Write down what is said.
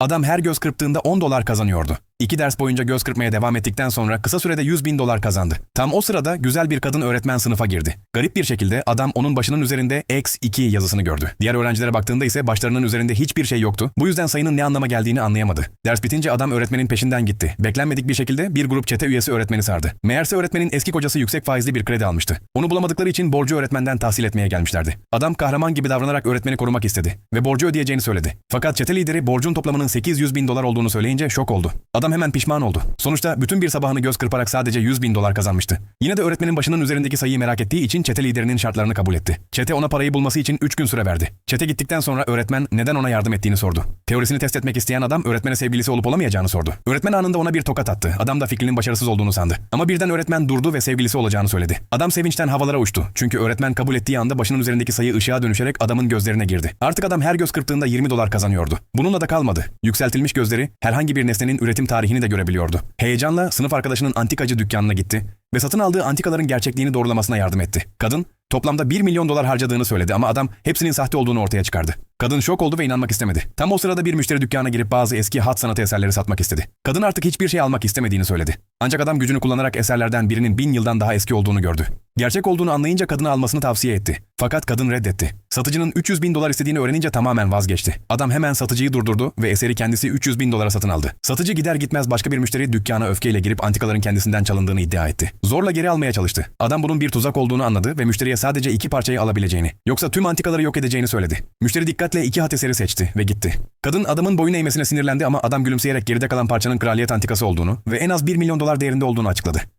Adam her göz kırptığında 10 dolar kazanıyordu. İki ders boyunca göz kırpmaya devam ettikten sonra kısa sürede 100 bin dolar kazandı. Tam o sırada güzel bir kadın öğretmen sınıfa girdi. Garip bir şekilde adam onun başının üzerinde X2 yazısını gördü. Diğer öğrencilere baktığında ise başlarının üzerinde hiçbir şey yoktu. Bu yüzden sayının ne anlama geldiğini anlayamadı. Ders bitince adam öğretmenin peşinden gitti. Beklenmedik bir şekilde bir grup çete üyesi öğretmeni sardı. Meğerse öğretmenin eski kocası yüksek faizli bir kredi almıştı. Onu bulamadıkları için borcu öğretmenden tahsil etmeye gelmişlerdi. Adam kahraman gibi davranarak öğretmeni korumak istedi ve borcu ödeyeceğini söyledi. Fakat çete lideri borcun toplamının 800 bin dolar olduğunu söyleyince şok oldu. Adam hemen pişman oldu. Sonuçta bütün bir sabahını göz kırparak sadece 100 bin dolar kazanmıştı. Yine de öğretmenin başının üzerindeki sayıyı merak ettiği için çete liderinin şartlarını kabul etti. Çete ona parayı bulması için 3 gün süre verdi. Çete gittikten sonra öğretmen neden ona yardım ettiğini sordu. Teorisini test etmek isteyen adam öğretmene sevgilisi olup olamayacağını sordu. Öğretmen anında ona bir tokat attı. Adam da fikrinin başarısız olduğunu sandı. Ama birden öğretmen durdu ve sevgilisi olacağını söyledi. Adam sevinçten havalara uçtu. Çünkü öğretmen kabul ettiği anda başının üzerindeki sayı ışığa dönüşerek adamın gözlerine girdi. Artık adam her göz kırptığında 20 dolar kazanıyordu. Bununla da kalmadı. Yükseltilmiş gözleri herhangi bir nesnenin üretim tarihini de görebiliyordu. Heyecanla sınıf arkadaşının antikacı dükkanına gitti ve satın aldığı antikaların gerçekliğini doğrulamasına yardım etti. Kadın toplamda 1 milyon dolar harcadığını söyledi ama adam hepsinin sahte olduğunu ortaya çıkardı. Kadın şok oldu ve inanmak istemedi. Tam o sırada bir müşteri dükkana girip bazı eski hat sanatı eserleri satmak istedi. Kadın artık hiçbir şey almak istemediğini söyledi. Ancak adam gücünü kullanarak eserlerden birinin bin yıldan daha eski olduğunu gördü. Gerçek olduğunu anlayınca kadına almasını tavsiye etti. Fakat kadın reddetti. Satıcının 300 bin dolar istediğini öğrenince tamamen vazgeçti. Adam hemen satıcıyı durdurdu ve eseri kendisi 300 bin dolara satın aldı. Satıcı gider gitmez başka bir müşteri dükkana öfkeyle girip antikaların kendisinden çalındığını iddia etti. Zorla geri almaya çalıştı. Adam bunun bir tuzak olduğunu anladı ve müşteriye sadece iki parçayı alabileceğini, yoksa tüm antikaları yok edeceğini söyledi. Müşteri dikkatle iki hat eseri seçti ve gitti. Kadın adamın boyun eğmesine sinirlendi ama adam gülümseyerek geride kalan parçanın kraliyet antikası olduğunu ve en az 1 milyon dolar değerinde olduğunu açıkladı.